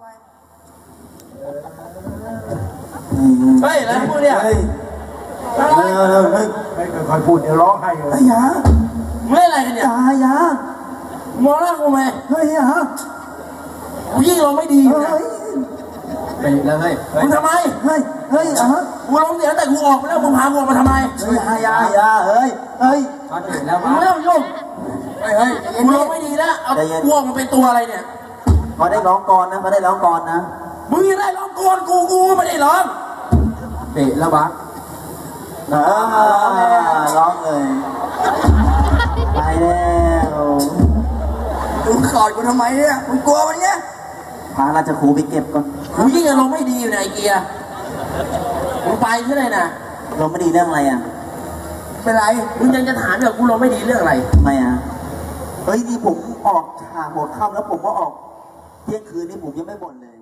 ไปเฮ้ยอะไรพวกเนี่ยเฮ้ยเฮ้ยเฮ้ยเฮ้ยไม่ค่อยๆพูดเดี๋ยวร้องไห้เลยเฮ้ยยามึงเล่นอะไรกันเนี่ยยายามองหน้ากูไหมเฮ้ยยากูยิ่งลงไม่ดีอยู่นะเฮ้ยไปแล้วเฮ้ยมึงทำไมเฮ้ยเฮ้ยอะกูลงเสียแต่กูออกไปแล้วมึงพากูออกมาทำไมเฮ้ยยายายาเฮ้ยเฮ้ยมาถึงแล้วมึงไม่ต้องยุ่งเฮ้ยเฮ้ยกูลงไม่ดีแล้วเอาใจเย็น กูออกมาเป็นตัวอะไรเนี่ย เขาได้ร้องกรนะเขาได้ร้องกรนะมึงยังได้ร้องโกนกูกูไม่ได้ร้องเตะแล้วบักเออร้องเลยไปแล้วมึงกอดกูทำไมเนี่ยมึงกลัวมันเนี่ยพาราชครูไปเก็บก่อนกูยิ่งจะลงไม่ดีอยู่ในไอเกียร์มึงไปใช่ไหมนะลงไม่ดีเรื่องอะไรอะเป็นไรมึงยังจะถามอยู่กูลงไม่ดีเรื่องอะไรทำไมอะเฮ้ยนี่ผมออกฉากหัวค่ำแล้วผมก็ออก เที่ยงคืนนี่ผมยังไม่บ่นเลย